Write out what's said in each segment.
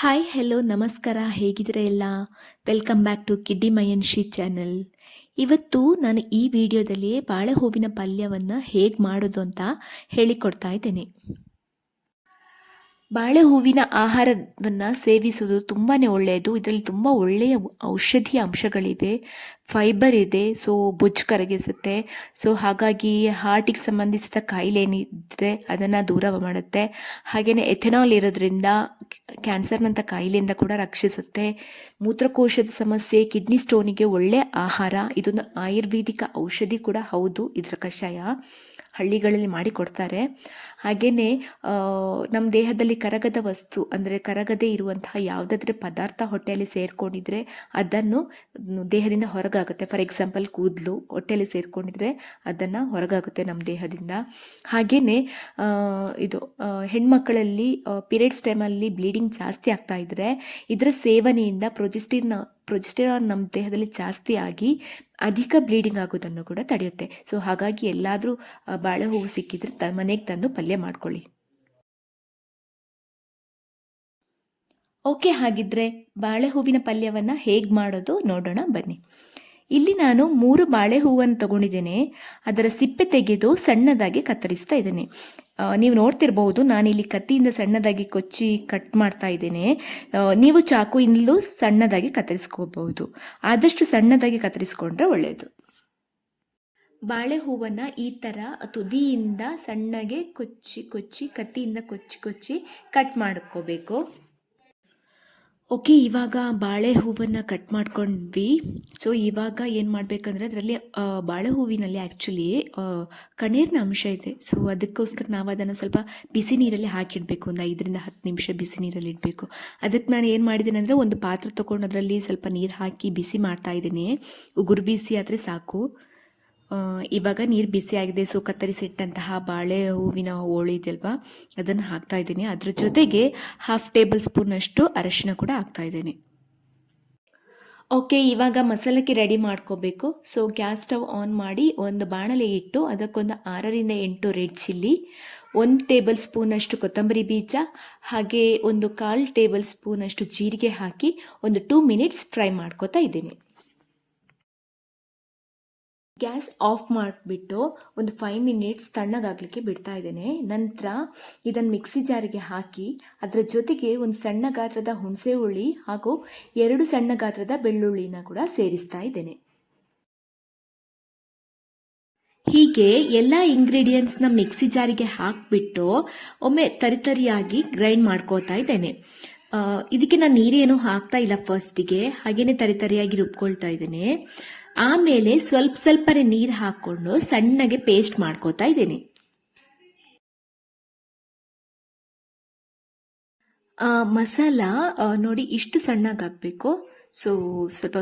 Hi hello ನಮಸ್ಕಾರ ಹೇಗಿದ್ರೆ ಎಲ್ಲ? ವೆಲ್ಕಮ್ ಬ್ಯಾಕ್ ಟು ಕಿಡ್ಡಿ ಮಯನ್ಶಿ ಚಾನಲ್ ಇವತ್ತು ನಾನು ಈ ವಿಡಿಯೋದಲ್ಲಿ ಬಾಳೆ ಹೂವಿನ ಪಲ್ಯವನ್ನು ಹೇಗೆ ಮಾಡೋದು ಅಂತ ಹೇಳಿಕೊಡ್ತಾ ಇದ್ದೇನೆ. ಬಾಳೆ ಹೂವಿನ ಆಹಾರವನ್ನು ಸೇವಿಸುವುದು ತುಂಬಾ ಒಳ್ಳೆಯದು. ಇದರಲ್ಲಿ ತುಂಬ ಒಳ್ಳೆಯ ಔಷಧಿ ಅಂಶಗಳಿವೆ. ಫೈಬರ್ ಇದೆ ಸೊ ಬೊಜ್ಜು ಕರಗಿಸುತ್ತೆ. ಸೊ ಹಾಗಾಗಿ ಹಾರ್ಟಿಗೆ ಸಂಬಂಧಿಸಿದ ಕಾಯಿಲೆ ಏನಿದ್ರೆ ಅದನ್ನು ದೂರ ಮಾಡುತ್ತೆ. ಹಾಗೆಯೇ ಎಥೆನಾಲ್ ಇರೋದ್ರಿಂದ ಕ್ಯಾನ್ಸರ್ನಂಥ ಕಾಯಿಲೆಯಿಂದ ಕೂಡ ರಕ್ಷಿಸುತ್ತೆ. ಮೂತ್ರಕೋಶದ ಸಮಸ್ಯೆ, ಕಿಡ್ನಿ ಸ್ಟೋನಿಗೆ ಒಳ್ಳೆಯ ಆಹಾರ, ಇದೊಂದು ಆಯುರ್ವೇದಿಕ ಔಷಧಿ ಕೂಡ ಹೌದು ಇದರ ಕಷಾಯ. ಹಳ್ಳಿಗಳಲ್ಲಿ ಮಾಡಿಕೊಡ್ತಾರೆ. ಹಾಗೆಯೇ ನಮ್ಮ ದೇಹದಲ್ಲಿ ಕರಗದ ವಸ್ತು, ಅಂದರೆ ಕರಗದೆ ಇರುವಂತಹ ಯಾವುದಾದ್ರೂ ಪದಾರ್ಥ ಹೊಟ್ಟೆಯಲ್ಲಿ ಸೇರಿಕೊಂಡಿದ್ರೆ ಅದನ್ನು ದೇಹದಿಂದ ಹೊರಗಾಗುತ್ತೆ. ಫಾರ್ ಎಕ್ಸಾಂಪಲ್, ಕೂದಲು ಹೊಟ್ಟೆಯಲ್ಲಿ ಸೇರಿಕೊಂಡಿದ್ರೆ ಅದನ್ನು ಹೊರಗಾಗುತ್ತೆ ನಮ್ಮ ದೇಹದಿಂದ. ಹಾಗೆಯೇ ಇದು ಹೆಣ್ಮಕ್ಕಳಲ್ಲಿ ಪೀರಿಯಡ್ಸ್ ಟೈಮಲ್ಲಿ ಬ್ಲೀಡಿಂಗ್ ಜಾಸ್ತಿ ಆಗ್ತಾ ಇದ್ದರೆ ಇದರ ಸೇವನೆಯಿಂದ ಪ್ರೊಜೆಸ್ಟಿನ್ ಪ್ರೊಜೆಸ್ಟಿರಾನ್ ನಮ್ಮ ದೇಹದಲ್ಲಿ ಜಾಸ್ತಿ ಆಗಿ ಅಧಿಕ ಬ್ಲೀಡಿಂಗ್ ಆಗೋದನ್ನು ಕೂಡ ತಡೆಯುತ್ತೆ. ಸೊ ಹಾಗಾಗಿ ಎಲ್ಲಾದರೂ ಬಾಳೆ ಹೂವು ಸಿಕ್ಕಿದ್ರೆ ತ, ಮನೆಗೆ ತಂದು ಪಲ್ಯ ಮಾಡ್ಕೊಳ್ಳಿ. ಓಕೆ, ಹಾಗಿದ್ರೆ ಬಾಳೆಹೂವಿನ ಪಲ್ಯವನ್ನು ಹೇಗೆ ಮಾಡೋದು ನೋಡೋಣ ಬನ್ನಿ. ಇಲ್ಲಿ ನಾನು ಮೂರು ಬಾಳೆಹೂವನ್ನು ತಗೊಂಡಿದ್ದೇನೆ. ಅದರ ಸಿಪ್ಪೆ ತೆಗೆದು ಸಣ್ಣದಾಗಿ ಕತ್ತರಿಸ್ತಾ ಇದ್ದೇನೆ. ನೀವು ನೋಡ್ತಿರ್ಬಹುದು ನಾನಿಲ್ಲಿ ಕತ್ತಿಯಿಂದ ಸಣ್ಣದಾಗಿ ಕೊಚ್ಚಿ ಕಟ್ ಮಾಡ್ತಾ ಇದ್ದೇನೆ. ನೀವು ಚಾಕುಯಿಂದಲೂ ಸಣ್ಣದಾಗಿ ಕತ್ತರಿಸ್ಕೋಬಹುದು. ಆದಷ್ಟು ಸಣ್ಣದಾಗಿ ಕತ್ತರಿಸ್ಕೊಂಡ್ರೆ ಒಳ್ಳೆಯದು ಬಾಳೆ ಹೂವನ್ನು ಈ ಥರ ತುದಿಯಿಂದ ಸಣ್ಣಗೆ ಕೊಚ್ಚಿ ಕೊಚ್ಚಿ, ಕತ್ತಿಯಿಂದ ಕೊಚ್ಚಿ ಕೊಚ್ಚಿ ಕಟ್ ಮಾಡ್ಕೋಬೇಕು. ಓಕೆ, ಇವಾಗ ಬಾಳೆ ಹೂವನ್ನು ಕಟ್ ಮಾಡ್ಕೊಂಡ್ವಿ. ಸೊ ಇವಾಗ ಏನು ಮಾಡಬೇಕಂದ್ರೆ ಅದರಲ್ಲಿ ಬಾಳೆ ಹೂವಿನಲ್ಲಿ ಆ್ಯಕ್ಚುಲಿ ಕಣ್ಣೀರಿನ ಅಂಶ ಇದೆ. ಸೊ ಅದಕ್ಕೋಸ್ಕರ ನಾವು ಅದನ್ನು ಸ್ವಲ್ಪ ಬಿಸಿ ನೀರಲ್ಲಿ ಹಾಕಿಡಬೇಕು. ಒಂದು ಐದರಿಂದ ಹತ್ತು ನಿಮಿಷ ಬಿಸಿ ನೀರಲ್ಲಿ ಇಡಬೇಕು. ಅದಕ್ಕೆ ನಾನು ಏನು ಮಾಡಿದ್ದೀನಿ ಅಂದರೆ ಒಂದು ಪಾತ್ರೆ ತೊಗೊಂಡು ಅದರಲ್ಲಿ ಸ್ವಲ್ಪ ನೀರು ಹಾಕಿ ಬಿಸಿ ಮಾಡ್ತಾ ಇದ್ದೀನಿ. ಉಗುರು ಬಿಸಿ ಆದರೆ ಸಾಕು. ಇವಾಗ ನೀರು ಬಿಸಿ ಆಗಿದೆ, ಸೊ ಕತ್ತರಿಸಿಟ್ಟಂತಹ ಬಾಳೆ ಹೂವಿನ ಹೋಳು ಇದೆಯಲ್ವಾ ಅದನ್ನು ಹಾಕ್ತಾ ಇದ್ದೀನಿ. ಅದ್ರ ಜೊತೆಗೆ ಹಾಫ್ ಟೇಬಲ್ ಸ್ಪೂನಷ್ಟು ಅರಶಿನ ಕೂಡ ಹಾಕ್ತಾ ಇದ್ದೀನಿ. ಓಕೆ ಇವಾಗ ಮಸಾಲಕ್ಕೆ ರೆಡಿ ಮಾಡ್ಕೋಬೇಕು. ಸೊ ಗ್ಯಾಸ್ ಸ್ಟವ್ ಆನ್ ಮಾಡಿ ಒಂದು ಬಾಣಲೆ ಇಟ್ಟು ಅದಕ್ಕೊಂದು ಆರರಿಂದ ಎಂಟು ರೆಡ್ ಚಿಲ್ಲಿ ಒಂದು ಟೇಬಲ್ ಸ್ಪೂನಷ್ಟು ಕೊತ್ತಂಬರಿ ಬೀಜ, ಹಾಗೆ ಒಂದು ಕಾಲು ಟೇಬಲ್ ಸ್ಪೂನಷ್ಟು ಜೀರಿಗೆ ಹಾಕಿ ಒಂದು ಟೂ ಮಿನಿಟ್ಸ್ ಫ್ರೈ ಮಾಡ್ಕೋತಾ ಇದ್ದೀನಿ. ಗ್ಯಾಸ್ ಆಫ್ ಮಾಡಿಬಿಟ್ಟು ಒಂದು ಫೈವ್ ಮಿನಿಟ್ಸ್ ತಣ್ಣಗಾಗಲಿಕ್ಕೆ ಬಿಡ್ತಾ ಇದ್ದೇನೆ. ನಂತರ ಇದನ್ನು ಮಿಕ್ಸಿ ಜಾರಿಗೆ ಹಾಕಿ ಅದರ ಜೊತೆಗೆ ಒಂದು ಸಣ್ಣ ಗಾತ್ರದ ಹುಣಸೆ ಹುಳಿ ಹಾಗೂ ಎರಡು ಸಣ್ಣ ಗಾತ್ರದ ಬೆಳ್ಳುಳ್ಳಿನ ಕೂಡ ಸೇರಿಸ್ತಾ ಇದ್ದೇನೆ. ಹೀಗೆ ಎಲ್ಲ ಇಂಗ್ರೀಡಿಯೆಂಟ್ಸ್ನ ಮಿಕ್ಸಿ ಜಾರಿಗೆ ಹಾಕಿಬಿಟ್ಟು ಒಮ್ಮೆ ತರಿತರಿಯಾಗಿ ಗ್ರೈಂಡ್ ಮಾಡ್ಕೋತಾ ಇದ್ದೇನೆ. ಇದಕ್ಕೆ ನಾನು ನೀರೇನು ಹಾಕ್ತಾ ಇಲ್ಲ ಫಸ್ಟಿಗೆ ಹಾಗೇನೆ ತರಿತರಿಯಾಗಿ ರುಬ್ಕೊಳ್ತಾ ಇದ್ದೇನೆ. ಆಮೇಲೆ ಸ್ವಲ್ಪ ಸ್ವಲ್ಪನೇ ನೀರು ಹಾಕ್ಕೊಂಡು ಸಣ್ಣಗೆ ಪೇಸ್ಟ್ ಮಾಡ್ಕೋತಾ ಇದ್ದೀನಿ. ಮಸಾಲ ನೋಡಿ ಇಷ್ಟು ಸಣ್ಣಗಾಗಬೇಕು ಸೊ ಸ್ವಲ್ಪ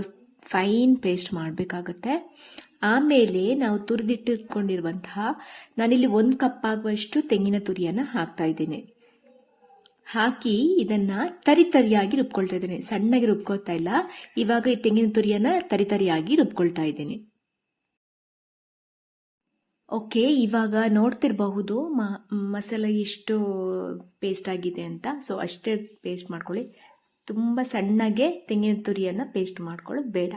ಫೈನ್ ಪೇಸ್ಟ್ ಮಾಡಬೇಕಾಗತ್ತೆ. ಆಮೇಲೆ ನಾವು ತುರಿದಿಟ್ಟಿಟ್ಕೊಂಡಿರುವಂತಹ ನಾನಿಲ್ಲಿ ಒಂದು ಕಪ್ ಆಗುವಷ್ಟು ತೆಂಗಿನ ತುರಿಯನ್ನು ಹಾಕ್ತಾ ಇದ್ದೀನಿ. ಹಾಕಿ ಇದನ್ನ ತರಿತರಿಯಾಗಿ ರುಬ್ಕೊಳ್ತಾ ಇದ್ದೇನೆ ಸಣ್ಣಗೆ ರುಬ್ಕೊಳ್ತಾ ಇಲ್ಲ. ಇವಾಗ ಈ ತೆಂಗಿನ ತುರಿಯನ್ನ ತರಿತರಿಯಾಗಿ ರುಬ್ಕೊಳ್ತಾ ಇದ್ದೇನೆ. ಓಕೆ, ಇವಾಗ ನೋಡ್ತಿರಬಹುದು ಮಸಾಲೆ ಎಷ್ಟು ಪೇಸ್ಟ್ ಆಗಿದೆ ಅಂತ. ಸೊ ಅಷ್ಟೇ ಪೇಸ್ಟ್ ಮಾಡ್ಕೊಳ್ಳಿ. ತುಂಬ ಸಣ್ಣಗೆ ತೆಂಗಿನ ತುರಿಯನ್ನು ಪೇಸ್ಟ್ ಮಾಡ್ಕೊಳ್ಳೋದು ಬೇಡ.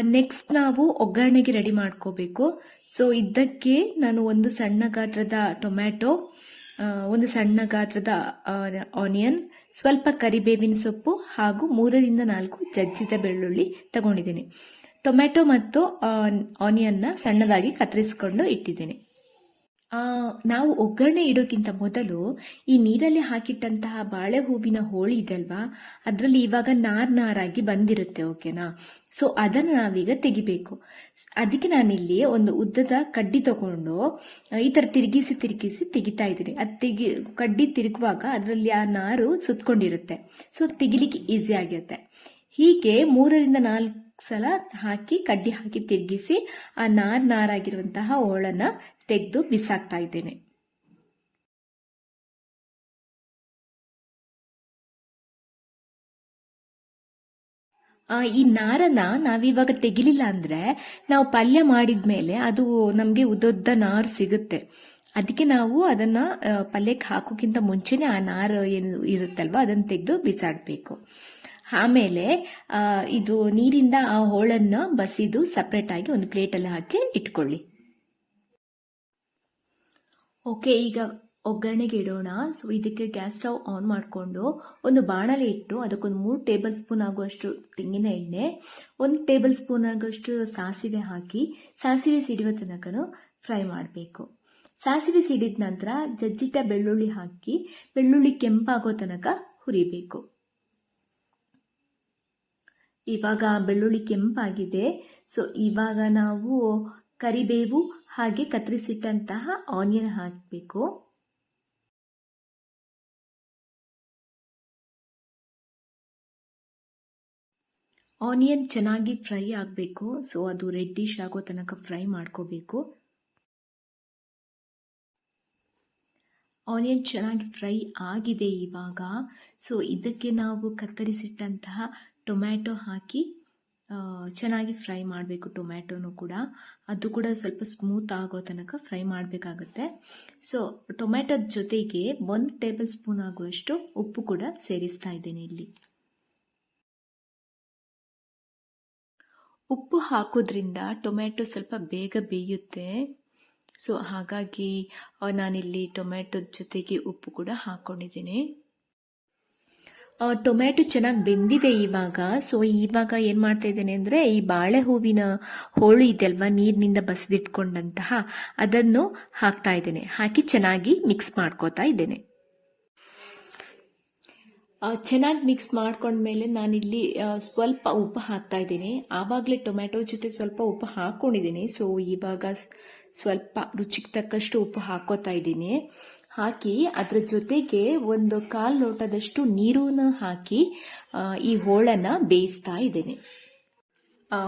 ನೆಕ್ಸ್ಟ್ ನಾವು ಒಗ್ಗರಣೆಗೆ ರೆಡಿ ಮಾಡ್ಕೋಬೇಕು. ಸೊ ಇದಕ್ಕೆ ನಾನು ಒಂದು ಸಣ್ಣ ಗಾತ್ರದ ಟೊಮ್ಯಾಟೊ ಒಂದು ಸಣ್ಣ ಗಾತ್ರದ ಆನಿಯನ್ ಸ್ವಲ್ಪ ಕರಿಬೇವಿನ ಸೊಪ್ಪು ಹಾಗೂ ಮೂರರಿಂದ ನಾಲ್ಕು ಜಜ್ಜಿದ ಬೆಳ್ಳುಳ್ಳಿ ತಗೊಂಡಿದ್ದೀನಿ. ಟೊಮೆಟೊ ಮತ್ತು ಆನಿಯನ್ನ ಸಣ್ಣದಾಗಿ ಕತ್ತರಿಸಿಕೊಂಡು ಇಟ್ಟಿದ್ದೀನಿ. ನಾವು ಒಗ್ಗರಣೆ ಇಡೋಕ್ಕಿಂತ ಮೊದಲು ಈ ನೀರಲ್ಲಿ ಹಾಕಿಟ್ಟಂತಹ ಬಾಳೆ ಹೂವಿನ ಹೋಳಿ ಇದೆ ಅಲ್ವಾ ಅದರಲ್ಲಿ ಇವಾಗ ನಾರ್ ನಾರಾಗಿ ಬಂದಿರುತ್ತೆ, ಓಕೆನಾ? ಸೊ ಅದನ್ನು ನಾವೀಗ ತೆಗಿಬೇಕು. ಅದಕ್ಕೆ ನಾನಿಲ್ಲಿ ಒಂದು ಉದ್ದದ ಕಡ್ಡಿ ತಗೊಂಡು ಈ ತರ ತಿರುಗಿಸಿ ತಿರುಗಿಸಿ ತೆಗಿತಾ ಇದ್ದೀನಿ. ಅದು ತೆಗಿ, ಕಡ್ಡಿ ತಿರುಗುವಾಗ ಅದರಲ್ಲಿ ಆ ನಾರು ಸುತ್ಕೊಂಡಿರುತ್ತೆ. ಸೊ ತೆಗಿಲಿಕ್ಕೆ ಈಸಿ ಆಗಿರುತ್ತೆ. ಹೀಗೆ ಮೂರರಿಂದ ನಾಲ್ಕು ಸಲ ಹಾಕಿ, ಕಡ್ಡಿ ಹಾಕಿ ತಿರುಗಿಸಿ ಆ ನಾರ್ ನಾರಾಗಿರುವಂತಹ ಹೋಳನ್ನ ತೆಗೆದು ಬಿಸಾಕ್ತಾ ಇದ್ದೇನೆ. ಈ ನಾರನ್ನ ನಾವಿವಾಗ ತೆಗಿಲಿಲ್ಲ ಅಂದ್ರೆ ನಾವು ಪಲ್ಯ ಮಾಡಿದ್ಮೇಲೆ ಅದು ನಮಗೆ ಉದ್ದೊದ್ದ ನಾರು ಸಿಗುತ್ತೆ. ಅದಕ್ಕೆ ನಾವು ಅದನ್ನ ಪಲ್ಯಕ್ಕೆ ಹಾಕೋಕ್ಕಿಂತ ಮುಂಚೆನೆ ಆ ನಾರು ಏನು ಇರುತ್ತಲ್ವ ಅದನ್ನು ತೆಗೆದು ಬಿಸಾಡಬೇಕು. ಆಮೇಲೆ ಇದು ನೀರಿಂದ ಆ ಹೋಳನ್ನು ಬಸಿದು ಸಪ್ರೇಟ್ ಆಗಿ ಒಂದು ಪ್ಲೇಟಲ್ಲಿ ಹಾಕಿ ಇಟ್ಕೊಳ್ಳಿ. ಓಕೆ ಈಗ ಒಗ್ಗರಣೆಗೆ ಇಡೋಣ. ಸೊ ಇದಕ್ಕೆ ಗ್ಯಾಸ್ ಸ್ಟವ್ ಆನ್ ಮಾಡಿಕೊಂಡು ಒಂದು ಬಾಣಲೆ ಇಟ್ಟು ಅದಕ್ಕೊಂದು ಮೂರು ಟೇಬಲ್ ಸ್ಪೂನ್ ಆಗುವಷ್ಟು ತೆಂಗಿನ ಎಣ್ಣೆ, ಒಂದು ಟೇಬಲ್ ಸ್ಪೂನ್ ಆಗುವಷ್ಟು ಸಾಸಿವೆ ಹಾಕಿ, ಸಾಸಿವೆ ಸಿಡಿಯುವ ತನಕನೂ ಫ್ರೈ ಮಾಡಬೇಕು. ಸಾಸಿವೆ ಸಿಡಿದ ನಂತರ ಜಜ್ಜಿಟ್ಟ ಬೆಳ್ಳುಳ್ಳಿ ಹಾಕಿ, ಬೆಳ್ಳುಳ್ಳಿ ಕೆಂಪಾಗೋ ತನಕ ಹುರಿಬೇಕು. ಇವಾಗ ಬೆಳ್ಳುಳ್ಳಿ ಕೆಂಪಾಗಿದೆ. ಸೊ ಇವಾಗ ನಾವು ಕರಿಬೇವು ಹಾಗೆ ಕತ್ತರಿಸಿಟ್ಟಂತಹ ಆನಿಯನ್ ಹಾಕಬೇಕು. ಆನಿಯನ್ ಚೆನ್ನಾಗಿ ಫ್ರೈ ಆಗಬೇಕು. ಸೊ ಅದು ರೆಡ್ಡಿಶ್ ಆಗೋ ತನಕ ಫ್ರೈ ಮಾಡ್ಕೋಬೇಕು. ಆನಿಯನ್ ಚೆನ್ನಾಗಿ ಫ್ರೈ ಆಗಿದೆ ಇವಾಗ. ಸೊ ಇದಕ್ಕೆ ನಾವು ಕತ್ತರಿಸಿಟ್ಟಂತಹ ಟೊಮ್ಯಾಟೊ ಹಾಕಿ ಚೆನ್ನಾಗಿ ಫ್ರೈ ಮಾಡಬೇಕು ಟೊಮ್ಯಾಟೊನು ಕೂಡ. ಅದು ಕೂಡ ಸ್ವಲ್ಪ ಸ್ಮೂತ್ ಆಗೋ ತನಕ ಫ್ರೈ ಮಾಡಬೇಕಾಗುತ್ತೆ. ಸೊ ಟೊಮ್ಯಾಟೊದ ಜೊತೆಗೆ ಒಂದು ಟೇಬಲ್ ಸ್ಪೂನ್ ಆಗುವಷ್ಟು ಉಪ್ಪು ಕೂಡ ಸೇರಿಸ್ತಾ ಇದ್ದೇನೆ ಇಲ್ಲಿ. ಉಪ್ಪು ಹಾಕೋದ್ರಿಂದ ಟೊಮ್ಯಾಟೊ ಸ್ವಲ್ಪ ಬೇಗ ಬೇಯುತ್ತೆ. ಸೊ ಹಾಗಾಗಿ ನಾನಿಲ್ಲಿ ಟೊಮ್ಯಾಟೊದ ಜೊತೆಗೆ ಉಪ್ಪು ಕೂಡ ಹಾಕ್ಕೊಂಡಿದ್ದೀನಿ ಟೊಮ್ಯಾಟೊ ಚೆನ್ನಾಗಿ ಬೆಂದಿದೆ ಇವಾಗ. ಸೊ ಇವಾಗ ಏನು ಮಾಡ್ತಾ ಇದ್ದೇನೆ ಅಂದರೆ ಈ ಬಾಳೆ ಹೂವಿನ ಹೋಳು ಇದೆಯಲ್ವಾ, ನೀರಿನಿಂದ ಬಸಿದಿಟ್ಕೊಂಡಂತಹ ಅದನ್ನು ಹಾಕ್ತಾ ಇದ್ದೇನೆ. ಹಾಕಿ ಚೆನ್ನಾಗಿ ಮಿಕ್ಸ್ ಮಾಡ್ಕೋತಾ ಇದ್ದೇನೆ. ಚೆನ್ನಾಗಿ ಮಿಕ್ಸ್ ಮಾಡ್ಕೊಂಡ್ಮೇಲೆ ನಾನಿಲ್ಲಿ ಸ್ವಲ್ಪ ಉಪ್ಪು ಹಾಕ್ತಾ ಇದ್ದೀನಿ. ಆವಾಗಲೇ ಟೊಮ್ಯಾಟೊ ಜೊತೆ ಸ್ವಲ್ಪ ಉಪ್ಪು ಹಾಕ್ಕೊಂಡಿದ್ದೀನಿ ಸೊ ಇವಾಗ ಸ್ವಲ್ಪ ರುಚಿಗೆ ತಕ್ಕಷ್ಟು ಉಪ್ಪು ಹಾಕೋತಾ ಇದ್ದೀನಿ. ಹಾಕಿ ಅದರ ಜೊತೆಗೆ ಒಂದು ಕಾಲು ಲೋಟದಷ್ಟು ನೀರನ್ನು ಹಾಕಿ ಈ ಹೋಳನ ಬೇಯಿಸ್ತಾ ಇದ್ದೇನೆ.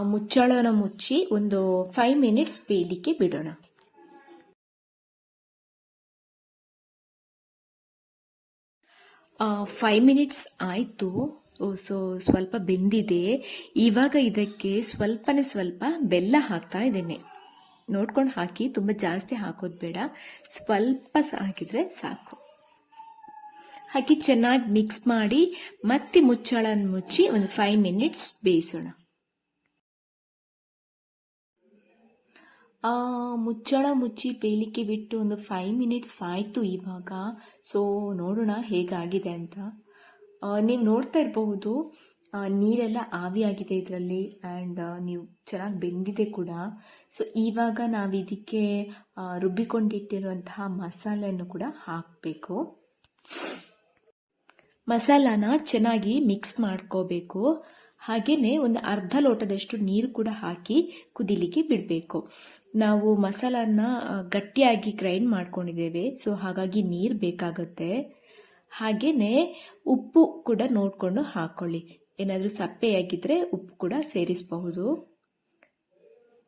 ಮುಚ್ಚಳನ ಮುಚ್ಚಿ ಒಂದು ಫೈವ್ ಮಿನಿಟ್ಸ್ ಬೇಯಲಿಕ್ಕೆ ಬಿಡೋಣ. ಫೈವ್ ಮಿನಿಟ್ಸ್ ಆಯಿತು. ಸೊ, ಸ್ವಲ್ಪ ಬೆಂದಿದೆ. ಇವಾಗ ಇದಕ್ಕೆ ಸ್ವಲ್ಪನೇ ಸ್ವಲ್ಪ ಬೆಲ್ಲ ಹಾಕ್ತಾ ಇದ್ದೇನೆ. ನೋಡ್ಕೊಂಡು ಹಾಕಿ ತುಂಬ ಜಾಸ್ತಿ ಹಾಕೋದು ಬೇಡ. ಸ್ವಲ್ಪ ಹಾಕಿದರೆ ಸಾಕು. ಹಾಕಿ ಚೆನ್ನಾಗಿ ಮಿಕ್ಸ್ ಮಾಡಿ ಮತ್ತೆ ಮುಚ್ಚಳನ ಮುಚ್ಚಿ ಒಂದು ಫೈವ್ ಮಿನಿಟ್ಸ್ ಬೇಯಿಸೋಣ. ಮುಚ್ಚಳ ಮುಚ್ಚಿ ಬೇಯಲಿಕ್ಕೆ ಬಿಟ್ಟು ಒಂದು ಫೈವ್ ಮಿನಿಟ್ಸ್ ಆಯಿತು ಇವಾಗ. ಸೊ ನೋಡೋಣ ಹೇಗಾಗಿದೆ ಅಂತ. ನೀವು ನೋಡ್ತಾ ಇರಬಹುದು ನೀರೆಲ್ಲ ಆವಿಯಾಗಿದೆ ಇದರಲ್ಲಿ ಆ್ಯಂಡ್ ನೀವು ಚೆನ್ನಾಗಿ ಬೆಂದಿದೆ ಕೂಡ. ಸೊ ಇವಾಗ ನಾವು ಇದಕ್ಕೆ ರುಬ್ಬಿಕೊಂಡಿಟ್ಟಿರುವಂತಹ ಮಸಾಲೆಯನ್ನು ಕೂಡ ಹಾಕಬೇಕು. ಮಸಾಲಾನ ಚೆನ್ನಾಗಿ ಮಿಕ್ಸ್ ಮಾಡ್ಕೋಬೇಕು. ಹಾಗೆಯೇ ಒಂದು ಅರ್ಧ ಲೋಟದಷ್ಟು ನೀರು ಕೂಡ ಹಾಕಿ ಕುದಿಲಿಕ್ಕೆ ಬಿಡಬೇಕು. ನಾವು ಮಸಾಲಾನ ಗಟ್ಟಿಯಾಗಿ ಗ್ರೈಂಡ್ ಮಾಡ್ಕೊಂಡಿದ್ದೇವೆ. ಸೊ ಹಾಗಾಗಿ ನೀರು ಬೇಕಾಗುತ್ತೆ. ಹಾಗೆಯೇ ಉಪ್ಪು ಕೂಡ ನೋಡಿಕೊಂಡು ಹಾಕ್ಕೊಳ್ಳಿ ಏನಾದರೂ ಸಪ್ಪೆಯಾಗಿದ್ದರೆ ಉಪ್ಪು ಕೂಡ ಸೇರಿಸಬಹುದು.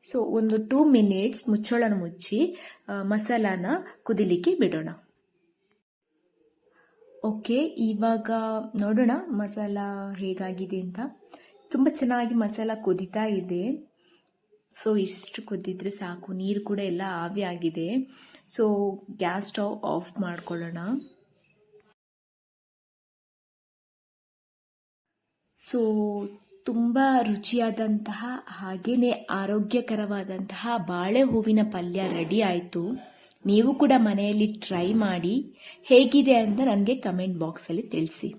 ಸೊ ಒಂದು ಟೂ ಮಿನಿಟ್ಸ್ ಮುಚ್ಚಳನ ಮುಚ್ಚಿ ಮಸಾಲಾನ ಕುದಿಲಿಕ್ಕೆ ಬಿಡೋಣ. ಓಕೆ ಇವಾಗ ನೋಡೋಣ ಮಸಾಲ ಹೇಗಾಗಿದೆ ಅಂತ. ತುಂಬ ಚೆನ್ನಾಗಿ ಮಸಾಲ ಕುದೀತಾ ಇದೆ. ಸೊ ಇಷ್ಟು ಕುದ್ದಿದ್ರೆ ಸಾಕು. ನೀರು ಕೂಡ ಎಲ್ಲ ಆವಿ ಆಗಿದೆ. ಸೊ ಗ್ಯಾಸ್ ಸ್ಟವ್ ಆಫ್ ಮಾಡ್ಕೊಳ್ಳೋಣ. ಸೊ, ತುಂಬ ರುಚಿಯಾದಂತಹ ಹಾಗೆಯೇ ಆರೋಗ್ಯಕರವಾದಂತಹ ಬಾಳೆ ಹೂವಿನ ಪಲ್ಯ ರೆಡಿ ಆಯಿತು. ನೀವು ಕೂಡ ಮನೆಯಲ್ಲಿ ಟ್ರೈ ಮಾಡಿ, ಹೇಗಿದೆ ಅಂತ ನನಗೆ ಕಮೆಂಟ್ ಬಾಕ್ಸಲ್ಲಿ ತಿಳಿಸಿ.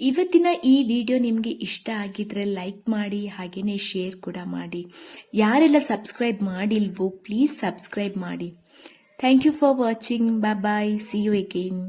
ಇವತ್ತಿನ ಈ ವಿಡಿಯೋ ನಿಮಗೆ ಇಷ್ಟ ಆಗಿದ್ರೆ ಲೈಕ್ ಮಾಡಿ ಹಾಗೆಯೇ ಶೇರ್ ಕೂಡ ಮಾಡಿ. ಯಾರೆಲ್ಲ ಸಬ್ಸ್ಕ್ರೈಬ್ ಮಾಡಿಲ್ವೋ, ಪ್ಲೀಸ್ ಸಬ್ಸ್ಕ್ರೈಬ್ ಮಾಡಿ. Thank you for watching. Bye see you again